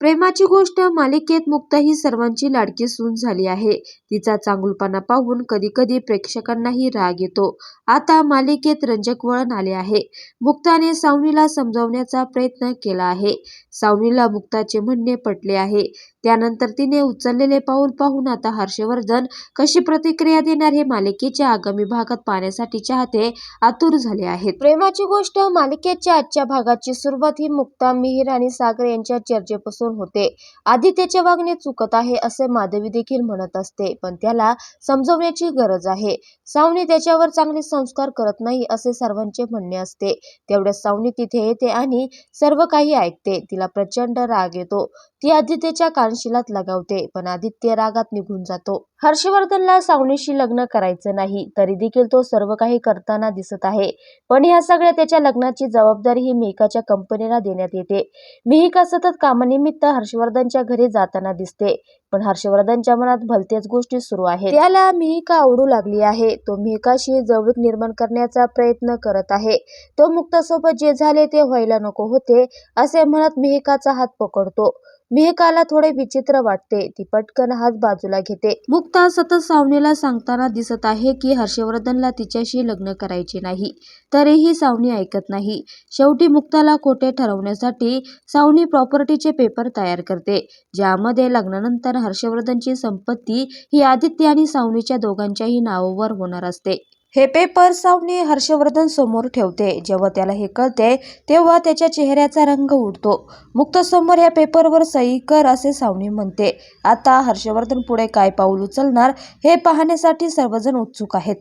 प्रेमाची गोष्ट मालिकेत मुक्ता ही सर्वांची लाडकी सून झाली आहे. तिचा चांगुलपणा पाहून कधी कधी प्रेक्षकांनाही राग येतो. आता मालिकेत रंजक वळण आले आहे. मुक्ताने सावनीला समजावण्याचा प्रयत्न केला आहे. सावनीला मुक्ताचे म्हणणे पटले आहे. त्यानंतर तिने उचललेले पाऊल पाहून आता हर्षवर्धन कशी प्रतिक्रिया देणार हे मालिकेच्या आगामी भागात पाहण्यासाठी चाहते आतुर झाले आहेत. प्रेमाची गोष्ट मालिकेच्या आजच्या भागाची सुरुवात ही मुक्ता मिहिर आणि सागर यांच्या चर्चेपासून होते. आदित्यचे वागणे चुकत आहे असे माधवी देखील म्हणत असते पण त्याला समजवण्याची गरज आहे. सावनी त्याच्यावर चांगले संस्कार करत नाही असे सर्वांचे म्हणणे असते. तेवढ्या सावनी तिथे येते आणि सर्व काही ऐकते. तिला प्रचंड राग येतो. ती आदित्यच्या कानशिलात लगावते पण आदित्य रागात निघून जातो. हर्षवर्धनला सावनीशी लग्न करायचं नाही तरी देखील तो सर्व काही करताना दिसत आहे. पण ह्या सगळ्या त्याच्या लग्नाची जबाबदारी ही मिहिकाच्या कंपनीला देण्यात येते. मिहिका सतत कामानिमित्त हर्षवर्धनच्या घरी जाताना दिसते पण हर्षवर्धनच्या मनात भलतेच गोष्टी सुरू आहेत. त्याला मिहिका आवडू लागली आहे. तो मिहिकाशी जवळीक निर्माण करण्याचा प्रयत्न करत आहे. तो मुक्तासोबत जे झाले ते व्हायला नको होते असे म्हणत मिहिकाचा हात पकडतो. मिहिकाला थोडे विचित्र वाटते. ती पटकन हात बाजूला घेते. मुक्ता सतत सावनीला सांगताना दिसत आहे की हर्षवर्धनला तिच्याशी लग्न करायचे नाही. तरीही सावनी ऐकत नाही. शेवटी मुक्ताला खोटे ठरवण्यासाठी सावनी प्रॉपर्टीचे पेपर तयार करते. ज्यामध्ये लग्नानंतर हर्षवर्धनची संपत्ती ही आदित्य आणि सावनीच्या दोघांच्याही नावावर होणार असते. हे पेपर सावनी हर्षवर्धन समोर ठेवते. जेव्हा त्याला हे कळते तेव्हा त्याच्या चेहऱ्याचा रंग उडतो. मुक्तासमोर या पेपरवर सही कर असे सावनी म्हणते. आता हर्षवर्धन पुढे काय पाऊल उचलणार हे पाहण्यासाठी सर्वजण उत्सुक आहेत.